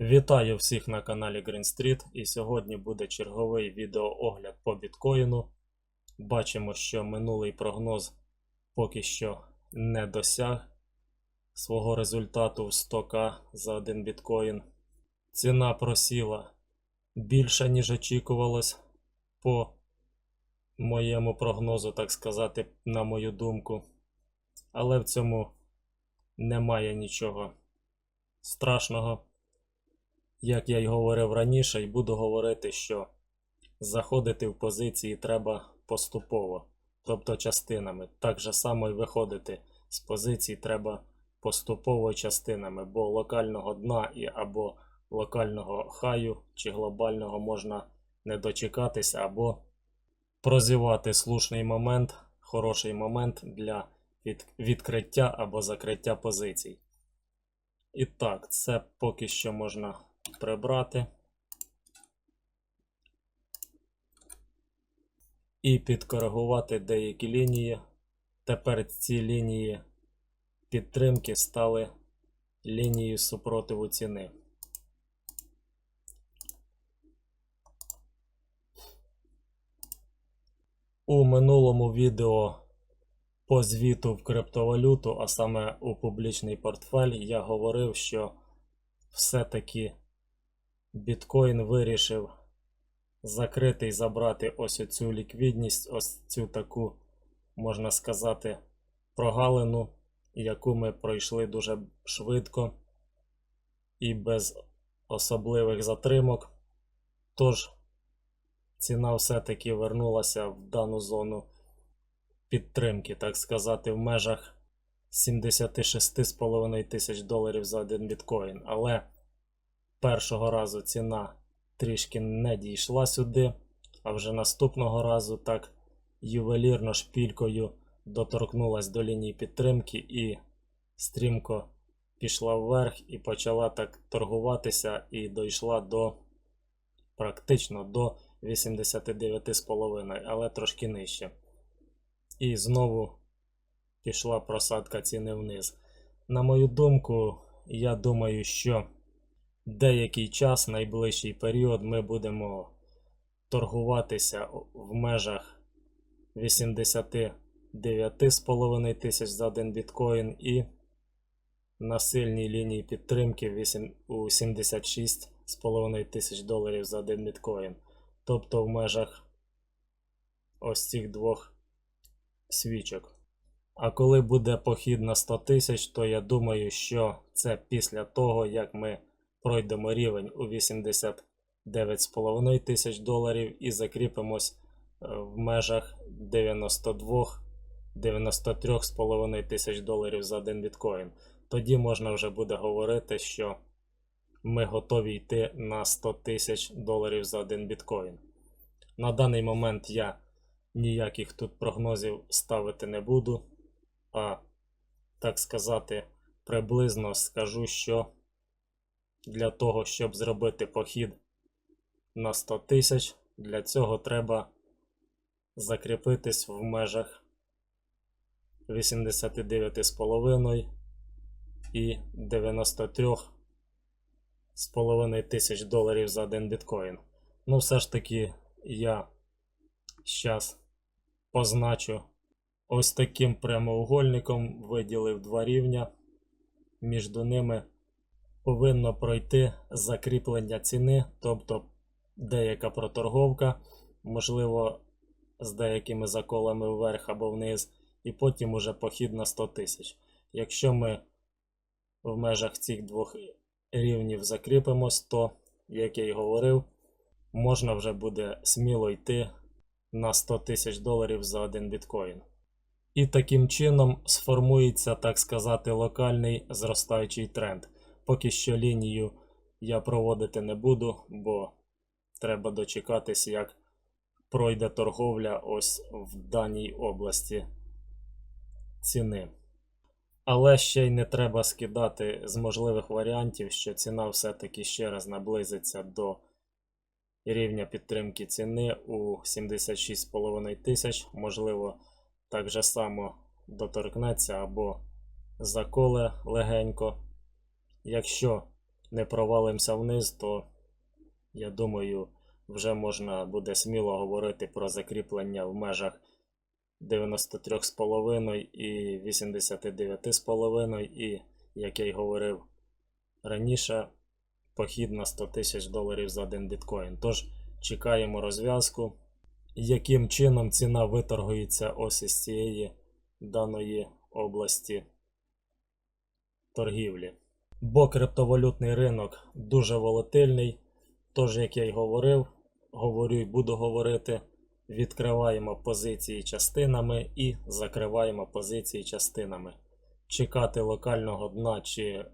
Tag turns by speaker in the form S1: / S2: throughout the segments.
S1: Вітаю всіх на каналі Green Street і сьогодні буде черговий відеоогляд по біткоїну. Бачимо, що минулий прогноз поки що не досяг свого результату в 100к за один біткоін. Ціна просіла більше, ніж очікувалось по моєму прогнозу, так сказати, на мою думку. Але в цьому немає нічого страшного. Як я й говорив раніше, і буду говорити, що заходити в позиції треба поступово, тобто частинами. Так же само і виходити з позицій треба поступово частинами, бо локального дна і або локального хаю чи глобального можна не дочекатися, або прозівати слушний момент, хороший момент для від- відкриття або закриття позицій. І так, це поки що можна прибрати. І підкоригувати деякі лінії. Тепер ці лінії підтримки стали лінією супротиву ціни. У минулому відео по звіту в криптовалюту, а саме у публічний портфель, я говорив, що все-таки біткоін вирішив закрити і забрати ось оцю ліквідність, ось цю таку, можна сказати, прогалину, яку ми пройшли дуже швидко і без особливих затримок. Тож ціна все-таки вернулася в дану зону підтримки, так сказати, в межах 76,5 тисяч доларів за один біткоін. Але першого разу ціна трішки не дійшла сюди, а вже наступного разу так ювелірно шпількою доторкнулась до лінії підтримки і стрімко пішла вверх і почала так торгуватися і дійшла до практично до 89,5, але трошки нижче. І знову пішла просадка ціни вниз. На мою думку, я думаю, що деякий час, найближчий період, ми будемо торгуватися в межах 89,5 тисяч за один біткоін і на сильній лінії підтримки у 76,5 тисяч доларів за один біткоін. Тобто в межах ось цих двох свічок. А коли буде похід на 100 тисяч, то я думаю, що це після того, як ми пройдемо рівень у 89,5 тисяч доларів і закріпимось е, в межах 92-93,5 тисяч доларів за один біткоін. Тоді можна вже буде говорити, що ми готові йти на 100 тисяч доларів за один біткоін. На даний момент я ніяких тут прогнозів ставити не буду, а так сказати, приблизно скажу, що для того, щоб зробити похід на 100 тисяч, для цього треба закріпитись в межах 89,5 і 93,5 тисяч доларів за один біткоін. Ну, все ж таки, я зараз позначу ось таким прямоугольником, виділив два рівня. Між ними повинно пройти закріплення ціни, тобто деяка проторговка, можливо, з деякими заколами вверх або вниз, і потім уже похід на 100 тисяч. Якщо ми в межах цих двох рівнів закріпимось, то, як я й говорив, можна вже буде сміло йти на 100 тисяч доларів за один біткоін. І таким чином сформується, так сказати, локальний зростаючий тренд. Поки що лінію я проводити не буду, бо треба дочекатись, як пройде торговля ось в даній області ціни. Але ще й не треба скидати з можливих варіантів, що ціна все-таки ще раз наблизиться до рівня підтримки ціни у 76,5 тисяч. Можливо, так же само доторкнеться або заколе легенько. Якщо не провалимося вниз, то я думаю, вже можна буде сміло говорити про закріплення в межах 93,5 і 89,5 і, як я й говорив раніше, похід на 100 тисяч доларів за один біткоін. Тож чекаємо розв'язку, яким чином ціна виторгується ось із цієї даної області торгівлі. Бо криптовалютний ринок дуже волатильний. Тож, як я й говорив, говорю і буду говорити, відкриваємо позиції частинами і закриваємо позиції частинами. Чекати локального дна чи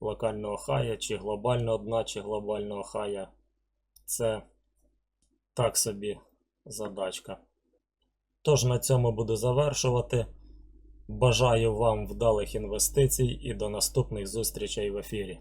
S1: локального хая, чи глобального дна, чи глобального хая це так собі задачка. Тож на цьому буду завершувати. Бажаю вам вдалих інвестицій і до наступних зустрічей в ефірі.